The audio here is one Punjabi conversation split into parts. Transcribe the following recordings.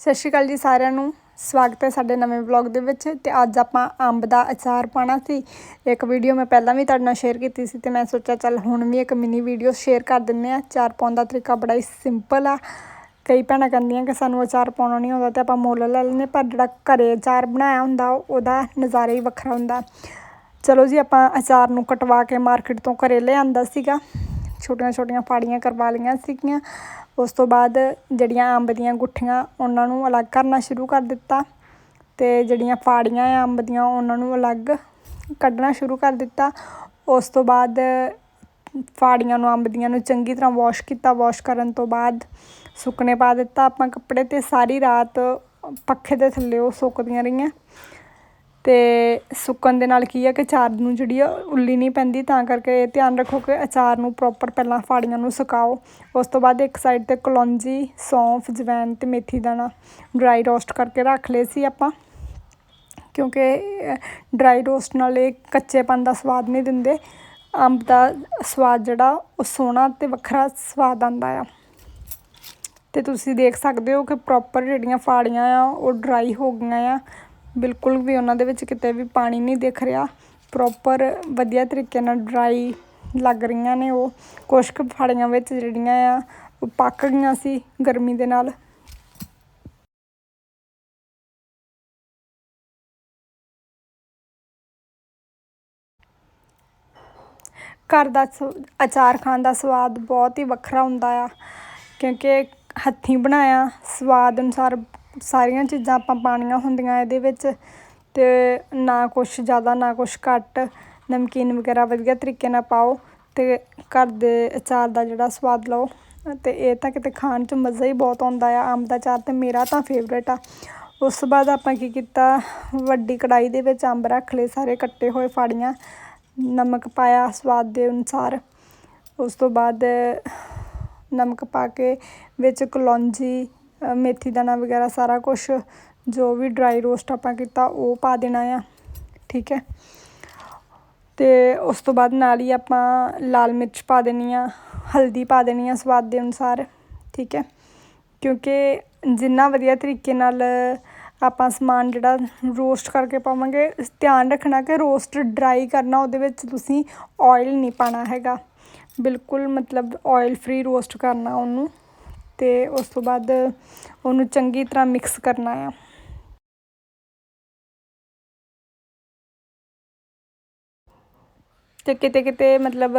ਸਤਿ ਸ਼੍ਰੀ ਅਕਾਲ ਜੀ ਸਾਰਿਆਂ ਨੂੰ। ਸਵਾਗਤ ਹੈ ਸਾਡੇ ਨਵੇਂ ਵਲੌਗ ਦੇ ਵਿੱਚ ਤੇ ਅੱਜ ਆਪਾਂ ਅੰਬ ਦਾ ਅਚਾਰ ਪਾਣਾ ਸੀ। ਇੱਕ ਵੀਡੀਓ ਮੈਂ ਪਹਿਲਾਂ ਵੀ ਤੁਹਾਡੇ ਨਾਲ ਸ਼ੇਅਰ ਕੀਤੀ ਸੀ ਤੇ ਮੈਂ ਸੋਚਿਆ ਚੱਲ ਹੁਣ ਵੀ ਇੱਕ ਮਿਨੀ ਵੀਡੀਓ ਸ਼ੇਅਰ ਕਰ ਦਿੰਨੇ ਆ ਅਚਾਰ ਪਾਉਣ ਦਾ ਤਰੀਕਾ ਬੜਾ ਹੀ ਸਿੰਪਲ ਆ। ਕਈ ਭੈਣਾਂ ਕਹਿੰਦੀਆਂ ਕਿ ਸਾਨੂੰ ਅਚਾਰ ਪਾਉਣਾ ਨਹੀਂ ਆਉਂਦਾ ਤੇ ਆਪਾਂ ਮੁੱਲ ਲੈ ਲੈਂਦੇ ਪਰ ਜਿਹੜਾ ਘਰੇ ਅਚਾਰ ਬਣਾਇਆ ਹੁੰਦਾ, ਉਹਦਾ ਨਜ਼ਾਰਾ ਹੀ ਵੱਖਰਾ ਹੁੰਦਾ। ਚਲੋ ਜੀ ਆਪਾਂ ਅਚਾਰ ਨੂੰ ਕਟਵਾ ਕੇ ਮਾਰਕੀਟ ਤੋਂ ਘਰੇ ਲਿਆਂਦਾ ਸੀਗਾ। ਛੋਟੀਆਂ ਛੋਟੀਆਂ ਫਾੜੀਆਂ ਕਰਵਾ ਲਈਆਂ ਸੀਗੀਆਂ। ਉਸ ਤੋਂ ਬਾਅਦ ਜਿਹੜੀਆਂ ਅੰਬ ਦੀਆਂ ਗੁੱਠੀਆਂ ਉਹਨਾਂ ਨੂੰ ਅਲੱਗ ਕਰਨਾ ਸ਼ੁਰੂ ਕਰ ਦਿੱਤਾ ਅਤੇ ਜਿਹੜੀਆਂ ਫਾੜੀਆਂ ਆ ਅੰਬ ਦੀਆਂ ਉਹਨਾਂ ਨੂੰ ਅਲੱਗ ਕੱਢਣਾ ਸ਼ੁਰੂ ਕਰ ਦਿੱਤਾ। ਉਸ ਤੋਂ ਬਾਅਦ ਫਾੜੀਆਂ ਨੂੰ, ਅੰਬ ਦੀਆਂ ਨੂੰ ਚੰਗੀ ਤਰ੍ਹਾਂ ਵਾਸ਼ ਕੀਤਾ। ਵਾਸ਼ ਕਰਨ ਤੋਂ ਬਾਅਦ ਸੁੱਕਣੇ ਪਾ ਦਿੱਤਾ ਆਪਾਂ ਕੱਪੜੇ ਤੇ। ਸਾਰੀ ਰਾਤ ਪੱਖੇ ਦੇ ਥੱਲੇ ਉਹ ਸੁੱਕਦੀਆਂ ਰਹੀਆਂ। ਅਤੇ ਸੁੱਕਣ ਦੇ ਨਾਲ ਕੀ ਆ ਕਿ ਅਚਾਰ ਨੂੰ ਜਿਹੜੀ ਆ ਉੱਲੀ ਨਹੀਂ ਪੈਂਦੀ, ਤਾਂ ਕਰਕੇ ਇਹ ਧਿਆਨ ਰੱਖੋ ਕਿ ਅਚਾਰ ਨੂੰ ਪ੍ਰੋਪਰ ਪਹਿਲਾਂ ਫਾੜੀਆਂ ਨੂੰ ਸੁਕਾਓ। ਉਸ ਤੋਂ ਬਾਅਦ ਇੱਕ ਸਾਈਡ ਤੇ ਕਲੌਂਜੀ, ਸੌਂਫ ਜਵੈਨ ਅਤੇ ਮੇਥੀ ਦਾਣਾ ਡਰਾਈ ਰੋਸਟ ਕਰਕੇ ਰੱਖ ਲਏ ਸੀ ਆਪਾਂ। ਕਿਉਂਕਿ ਡਰਾਈ ਰੋਸਟ ਨਾਲ ਇਹ ਕੱਚੇਪਨ ਦਾ ਸਵਾਦ ਨਹੀਂ ਦਿੰਦੇ। ਅੰਬ ਦਾ ਸਵਾਦ ਜਿਹੜਾ, ਉਹ ਸੋਹਣਾ ਅਤੇ ਵੱਖਰਾ ਸਵਾਦ ਆਉਂਦਾ ਆ। ਤੇ ਤੁਸੀਂ ਦੇਖ ਸਕਦੇ ਹੋ ਕਿ ਪ੍ਰੋਪਰ ਜਿਹੜੀਆਂ ਫਾੜੀਆਂ ਆ, ਉਹ ਡਰਾਈ ਹੋ ਗਈਆਂ ਆ। ਬਿਲਕੁਲ ਵੀ ਉਹਨਾਂ ਦੇ ਵਿੱਚ ਕਿਤੇ ਵੀ ਪਾਣੀ ਨਹੀਂ ਦਿਖ ਰਿਹਾ। ਪ੍ਰੋਪਰ ਵਧੀਆ ਤਰੀਕੇ ਨਾਲ ਡਰਾਈ ਲੱਗ ਰਹੀਆਂ ਨੇ ਉਹ। ਕੁਛ ਕੁ ਫਾੜੀਆਂ ਵਿੱਚ ਜਿਹੜੀਆਂ ਆ, ਉਹ ਪੱਕ ਗਈਆਂ ਸੀ ਗਰਮੀ ਦੇ ਨਾਲ। ਘਰ ਦਾ ਸ- ਅਚਾਰ ਖਾਣ ਦਾ ਸਵਾਦ ਬਹੁਤ ਹੀ ਵੱਖਰਾ ਹੁੰਦਾ ਆ। ਕਿਉਂਕਿ ਹੱਥੀਂ ਬਣਾਇਆ, ਸਵਾਦ ਅਨੁਸਾਰ ਸਾਰੀਆਂ ਚੀਜ਼ਾਂ ਆਪਾਂ ਪਾਉਣੀਆਂ ਹੁੰਦੀਆਂ ਇਹਦੇ ਵਿੱਚ ਅਤੇ ਨਾ ਕੁਛ ਜ਼ਿਆਦਾ, ਨਾ ਕੁਛ ਘੱਟ, ਨਮਕੀਨ ਵਗੈਰਾ ਵਧੀਆ ਤਰੀਕੇ ਨਾਲ ਪਾਓ ਅਤੇ ਘਰ ਦੇ ਅਚਾਰ ਦਾ ਜਿਹੜਾ ਸਵਾਦ ਲਓ ਅਤੇ ਇਹ ਤਾਂ ਕਿਤੇ ਖਾਣ 'ਚ ਮਜ਼ਾ ਹੀ ਬਹੁਤ ਆਉਂਦਾ ਆ ਅੰਬ ਦਾ ਅਚਾਰ ਤਾਂ ਮੇਰਾ ਤਾਂ ਫੇਵਰੇਟ ਆ। ਉਸ ਤੋਂ ਬਾਅਦ ਆਪਾਂ ਕੀ ਕੀਤਾ, ਵੱਡੀ ਕੜਾਈ ਦੇ ਵਿੱਚ ਅੰਬ ਰੱਖ ਲਏ, ਸਾਰੇ ਕੱਟੇ ਹੋਏ ਫਾੜੀਆਂ, ਨਮਕ ਪਾਇਆ ਸਵਾਦ ਦੇ ਅਨੁਸਾਰ। ਉਸ ਤੋਂ ਬਾਅਦ ਨਮਕ ਪਾ ਕੇ ਵਿੱਚ ਕਲੌਂਜੀ ਮੇਥੀ ਦਾਣਾ ਵਗੈਰਾ ਸਾਰਾ ਕੁਝ ਜੋ ਵੀ ਡਰਾਈ ਰੋਸਟ ਆਪਾਂ ਕੀਤਾ ਉਹ ਪਾ ਦੇਣਾ ਆ, ਠੀਕ ਹੈ। ਤੇ ਉਸ ਤੋਂ ਬਾਅਦ ਨਾਲ ਹੀ ਆਪਾਂ ਲਾਲ ਮਿਰਚ ਪਾ ਦੇਣੀ ਆ, ਹਲਦੀ ਪਾ ਦੇਣੀ ਆ ਸਵਾਦ ਦੇ ਅਨੁਸਾਰ, ਠੀਕ ਹੈ। ਕਿਉਂਕਿ ਜਿੰਨਾ ਵਧੀਆ ਤਰੀਕੇ ਨਾਲ ਆਪਾਂ ਸਮਾਨ ਜਿਹੜਾ ਰੋਸਟ ਕਰਕੇ ਪਾਵਾਂਗੇ, ਧਿਆਨ ਰੱਖਣਾ ਕਿ ਰੋਸਟ ਡਰਾਈ ਕਰਨਾ ਉਹਦੇ ਵਿੱਚ ਤੁਸੀਂ ਆਇਲ ਨਹੀਂ ਪਾਣਾ ਹੈਗਾ। ਬਿਲਕੁਲ ਮਤਲਬ ਆਇਲ ਫ੍ਰੀ ਰੋਸਟ ਕਰਨਾ ਉਹਨੂੰ। ਤੇ ਉਸ ਤੋਂ ਬਾਅਦ ਉਹਨੂੰ ਚੰਗੀ ਤਰ੍ਹਾਂ ਮਿਕਸ ਕਰਨਾ ਆ। ਅਤੇ ਕਿਤੇ ਕਿਤੇ ਮਤਲਬ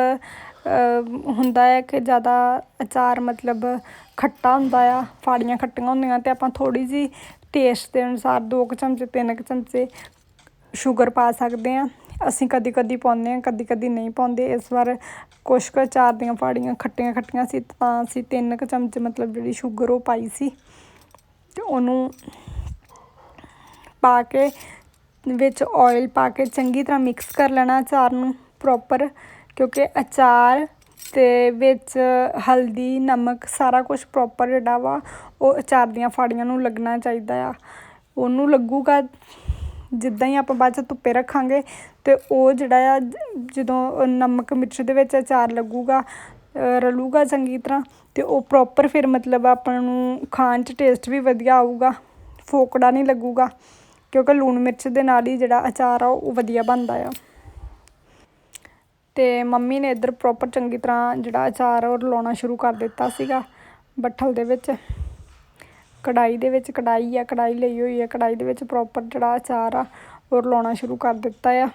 ਹੁੰਦਾ ਹੈ ਕਿ ਜ਼ਿਆਦਾ ਅਚਾਰ ਮਤਲਬ ਖੱਟਾ ਹੁੰਦਾ ਆ, ਫਾੜੀਆਂ ਖੱਟੀਆਂ ਹੁੰਦੀਆਂ ਅਤੇ ਆਪਾਂ ਥੋੜ੍ਹੀ ਜਿਹੀ ਟੇਸਟ ਦੇ ਅਨੁਸਾਰ ਦੋ ਕੁ ਚਮਚੇ, ਤਿੰਨ ਕੁ ਚਮਚੇ ਸ਼ੂਗਰ ਪਾ ਸਕਦੇ ਹਾਂ ਅਸੀਂ ਕਦੀ ਕਦੀ ਪਾਉਂਦੇ ਹਾਂ, ਕਦੀ ਕਦੀ ਨਹੀਂ ਪਾਉਂਦੇ। ਇਸ ਵਾਰ ਕੁਛ ਕੁ ਅਚਾਰ ਦੀਆਂ ਫਾੜੀਆਂ ਖੱਟੀਆਂ ਖੱਟੀਆਂ ਸੀ ਤਾਂ ਅਸੀਂ ਤਿੰਨ ਕੁ ਚਮਚ ਮਤਲਬ ਜਿਹੜੀ ਸ਼ੂਗਰ ਉਹ ਪਾਈ ਸੀ। ਤੇ ਉਹਨੂੰ ਪਾ ਕੇ ਵਿੱਚ ਆਇਲ ਪਾ ਕੇ ਚੰਗੀ ਤਰ੍ਹਾਂ ਮਿਕਸ ਕਰ ਲੈਣਾ ਅਚਾਰ ਨੂੰ ਪ੍ਰੋਪਰ ਕਿਉਂਕਿ ਅਚਾਰ ਤੇ ਵਿੱਚ ਹਲਦੀ, ਨਮਕ ਸਾਰਾ ਕੁਝ ਪ੍ਰੋਪਰ ਜਿਹੜਾ ਵਾ, ਉਹ ਅਚਾਰ ਦੀਆਂ ਫਾੜੀਆਂ ਨੂੰ ਲੱਗਣਾ ਚਾਹੀਦਾ ਆ। ਉਹਨੂੰ ਲੱਗੂਗਾ ਜਿੱਦਾਂ ਹੀ ਆਪਾਂ ਬਾਅਦ ਚ ਧੁੱਪੇ ਰੱਖਾਂਗੇ ਤੇ ਉਹ ਜਿਹੜਾ ਆ, ਜਦੋਂ ਨਮਕ ਮਿਰਚ ਦੇ ਵਿੱਚ ਅਚਾਰ ਲੱਗੂਗਾ ਰਲੂਗਾ ਚੰਗੀ ਤਰ੍ਹਾਂ ਅਤੇ ਉਹ ਪ੍ਰੋਪਰ ਫਿਰ ਮਤਲਬ ਆਪਾਂ ਨੂੰ ਖਾਣ 'ਚ ਟੇਸਟ ਵੀ ਵਧੀਆ ਆਊਗਾ, ਫੋਕੜਾ ਨਹੀਂ ਲੱਗੂਗਾ, ਕਿਉਂਕਿ ਲੂਣ ਮਿਰਚ ਦੇ ਨਾਲ ਹੀ ਜਿਹੜਾ ਅਚਾਰ ਆ, ਉਹ ਵਧੀਆ ਬਣਦਾ ਆ। ਤੇ ਮੰਮੀ ਨੇ ਇੱਧਰ ਪ੍ਰੋਪਰ ਚੰਗੀ ਤਰ੍ਹਾਂ ਜਿਹੜਾ ਅਚਾਰ ਆ, ਉਹ ਰਲਾਉਣਾ ਸ਼ੁਰੂ ਕਰ ਦਿੱਤਾ ਸੀਗਾ ਬੱਠਲ ਦੇ ਵਿੱਚ। ਕੜਾਈ ਦੇ ਵਿੱਚ ਕੜਾਈ ਆ, ਕੜਾਈ ਲਈ ਹੋਈ ਆ, ਕੜਾਈ ਦੇ ਵਿੱਚ ਪ੍ਰੋਪਰ ਜਿਹੜਾ ਅਚਾਰ ਆ, ਉਹ ਰਲਾਉਣਾ ਸ਼ੁਰੂ ਕਰ ਦਿੱਤਾ ਆ।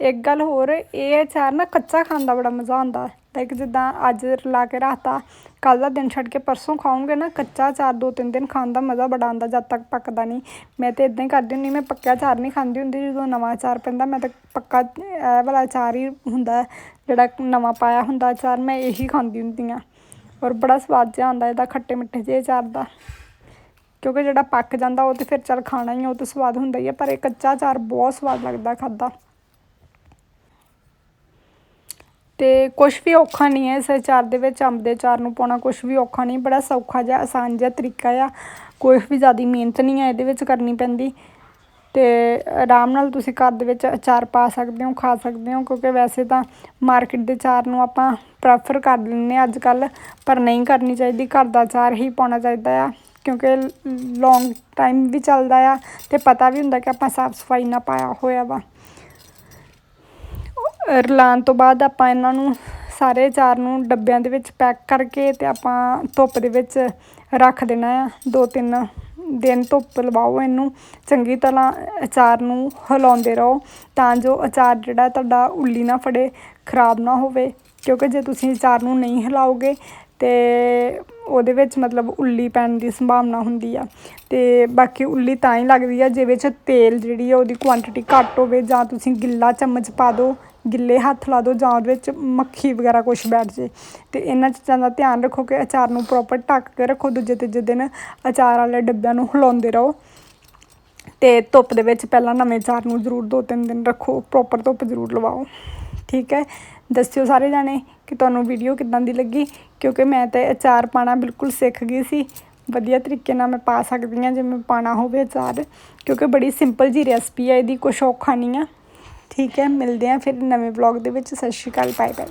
ਇੱਕ ਗੱਲ ਹੋਰ, ਇਹ ਅਚਾਰ ਨਾ ਕੱਚਾ ਖਾਣ ਦਾ ਬੜਾ ਮਜ਼ਾ ਆਉਂਦਾ। ਲਾਈਕ ਜਿੱਦਾਂ ਅੱਜ ਰਲਾ ਕੇ ਰੱਖਤਾ ਕੱਲ ਦਾ ਦਿਨ ਛੱਡ ਕੇ ਪਰਸੋਂ ਖਾਓਗੇ ਨਾ, ਕੱਚਾ ਅਚਾਰ ਦੋ ਤਿੰਨ ਦਿਨ ਖਾਣ ਦਾ ਮਜ਼ਾ ਬੜਾ ਆਉਂਦਾ, ਜਦ ਤੱਕ ਪੱਕਦਾ ਨਹੀਂ। ਮੈਂ ਤੇ ਇਦਾਂ ਹੀ ਕਰਦੀ ਹੁੰਦੀ, ਮੈਂ ਪੱਕਿਆ ਅਚਾਰ ਨਹੀਂ ਖਾਂਦੀ ਹੁੰਦੀ, ਜਦੋਂ ਨਵਾਂ ਅਚਾਰ ਪੈਂਦਾ, ਮੈਂ ਤਾਂ ਪੱਕਾ ਇਹ ਵਾਲਾ ਅਚਾਰ ਹੀ ਹੁੰਦਾ, ਜਿਹੜਾ ਨਵਾਂ ਪਾਇਆ ਹੁੰਦਾ ਅਚਾਰ, ਮੈਂ ਇਹੀ ਖਾਂਦੀ ਹੁੰਦੀ ਆ ਔਰ ਬੜਾ ਸਵਾਦ ਜਿਹਾ ਆਉਂਦਾ ਇਹਦਾ, ਖੱਟੇ ਮਿੱਠੇ ਜਿਹੇ ਅਚਾਰ ਦਾ। ਕਿਉਂਕਿ ਜਿਹੜਾ ਪੱਕ ਜਾਂਦਾ ਉਹ ਤੇ ਫਿਰ ਚੱਲ ਖਾਣਾ ਹੀ ਉਹ ਤੇ ਸਵਾਦ ਹੁੰਦਾ ਹੀ ਆ, ਪਰ ਇਹ ਕੱਚਾ ਅਚਾਰ ਬਹੁਤ ਸਵਾਦ ਲੱਗਦਾ ਖਾਦਾ ਤੇ ਕੁਝ ਵੀ ਔਖਾ ਨਹੀਂ ਹੈ ਇਸ ਅਚਾਰ ਦੇ ਵਿੱਚ, ਅੰਬ ਦੇ ਅਚਾਰ ਨੂੰ ਪਾਉਣਾ ਕੁਝ ਵੀ ਔਖਾ ਨਹੀਂ, ਬੜਾ ਸੌਖਾ ਜਿਹਾ, ਆਸਾਨ ਜਿਹਾ ਤਰੀਕਾ ਆ। ਕੋਈ ਵੀ ਜ਼ਿਆਦਾ ਮਿਹਨਤ ਨਹੀਂ ਹੈ ਇਹਦੇ ਵਿੱਚ ਕਰਨੀ ਪੈਂਦੀ। ਅਤੇ ਆਰਾਮ ਨਾਲ ਤੁਸੀਂ ਘਰ ਦੇ ਵਿੱਚ ਅਚਾਰ ਪਾ ਸਕਦੇ ਹੋ, ਖਾ ਸਕਦੇ ਹੋ, ਕਿਉਂਕਿ ਵੈਸੇ ਤਾਂ ਮਾਰਕੀਟ ਦੇ ਅਚਾਰ ਨੂੰ ਆਪਾਂ ਪ੍ਰੈਫਰ ਕਰ ਲੈਂਦੇ ਹਾਂ ਅੱਜ ਕੱਲ੍ਹ ਪਰ ਨਹੀਂ ਕਰਨੀ ਚਾਹੀਦੀ, ਘਰ ਦਾ ਅਚਾਰ ਹੀ ਪਾਉਣਾ ਚਾਹੀਦਾ ਆ, ਕਿਉਂਕਿ ਲੌਂਗ ਟਾਈਮ ਵੀ ਚੱਲਦਾ ਆ ਅਤੇ ਪਤਾ ਵੀ ਹੁੰਦਾ ਕਿ ਆਪਾਂ ਸਾਫ਼ ਸਫ਼ਾਈ ਨਾਲ ਪਾਇਆ ਹੋਇਆ ਵਾ। ਰਲਾਉਣ ਤੋਂ ਬਾਅਦ ਆਪਾਂ ਇਹਨਾਂ ਨੂੰ ਸਾਰੇ ਅਚਾਰ ਨੂੰ ਡੱਬਿਆਂ ਦੇ ਵਿੱਚ ਪੈਕ ਕਰਕੇ ਅਤੇ ਆਪਾਂ ਧੁੱਪ ਦੇ ਵਿੱਚ ਰੱਖ ਦੇਣਾ ਆ ਦੋ ਤਿੰਨ ਦਿਨ ਧੁੱਪ ਲਵਾਓ ਇਹਨੂੰ, ਚੰਗੀ ਤਰ੍ਹਾਂ ਅਚਾਰ ਨੂੰ ਹਿਲਾਉਂਦੇ ਰਹੋ ਤਾਂ ਜੋ ਅਚਾਰ ਜਿਹੜਾ ਤੁਹਾਡਾ ਉੱਲੀ ਨਾ ਫੜੇ, ਖਰਾਬ ਨਾ ਹੋਵੇ। ਕਿਉਂਕਿ ਜੇ ਤੁਸੀਂ ਅਚਾਰ ਨੂੰ ਨਹੀਂ ਹਿਲਾਓਗੇ ਤੇ ਉਹਦੇ ਵਿੱਚ ਮਤਲਬ ਉੱਲੀ ਪੈਣ ਦੀ ਸੰਭਾਵਨਾ ਹੁੰਦੀ ਆ। ਤੇ ਬਾਕੀ ਉੱਲੀ ਤਾਂ ਹੀ ਲੱਗਦੀ ਆ ਜੇ ਵਿੱਚ ਤੇਲ ਜਿਹੜੀ ਆ ਉਹਦੀ ਕੁਆਂਟੀਟੀ ਘੱਟ ਹੋਵੇ ਜਾਂ ਤੁਸੀਂ ਗਿੱਲਾ ਚਮਚ ਪਾ ਦਿਓ ਗਿੱਲੇ ਹੱਥ ਲਾ ਦਿਓ ਜਾਂ ਉਹਦੇ ਵਿੱਚ ਮੱਖੀ ਵਗੈਰਾ ਕੁਛ ਬੈਠ ਜੇ। ਅਤੇ ਇਹਨਾਂ ਚੀਜ਼ਾਂ ਦਾ ਧਿਆਨ ਰੱਖੋ ਕਿ ਅਚਾਰ ਨੂੰ ਪ੍ਰੋਪਰ ਢੱਕ ਕੇ ਰੱਖੋ, ਦੂਜੇ ਤੀਜੇ ਦਿਨ ਅਚਾਰ ਵਾਲੇ ਡੱਬਿਆਂ ਨੂੰ ਹਿਲਾਉਂਦੇ ਰਹੋ। ਅਤੇ ਧੁੱਪ ਦੇ ਵਿੱਚ ਪਹਿਲਾਂ ਨਵੇਂ ਅਚਾਰ ਨੂੰ ਜ਼ਰੂਰ ਦੋ ਤਿੰਨ ਦਿਨ ਰੱਖੋ ਪ੍ਰੋਪਰ ਧੁੱਪ ਜ਼ਰੂਰ ਲਵਾਓ। ਠੀਕ ਹੈ? ਦੱਸਿਓ ਸਾਰੇ ਜਾਣੇ ਕਿ ਤੁਹਾਨੂੰ ਵੀਡੀਓ ਕਿੱਦਾਂ ਦੀ ਲੱਗੀ, ਕਿਉਂਕਿ ਮੈਂ ਤਾਂ ਅਚਾਰ ਪਾਣਾ ਬਿਲਕੁਲ ਸਿੱਖ ਗਈ ਸੀ। ਵਧੀਆ ਤਰੀਕੇ ਨਾਲ ਮੈਂ ਪਾ ਸਕਦੀ ਹਾਂ, ਜਿਵੇਂ ਪਾਣਾ ਹੋਵੇ ਅਚਾਰ, ਕਿਉਂਕਿ ਬੜੀ ਸਿੰਪਲ ਜੀ ਰੈਸਪੀ ਹੈ ਇਹਦੀ ਕੁਛ ਔਖਾ ਨਹੀਂ ਆ। ਠੀਕ ਹੈ ਮਿਲਦੇ ਹਾਂ ਫਿਰ ਨਵੇਂ ਵਲੌਗ ਦੇ ਵਿੱਚ। ਸਤਿ ਸ਼੍ਰੀ ਅਕਾਲ ਬਾਏ ਬਾਏ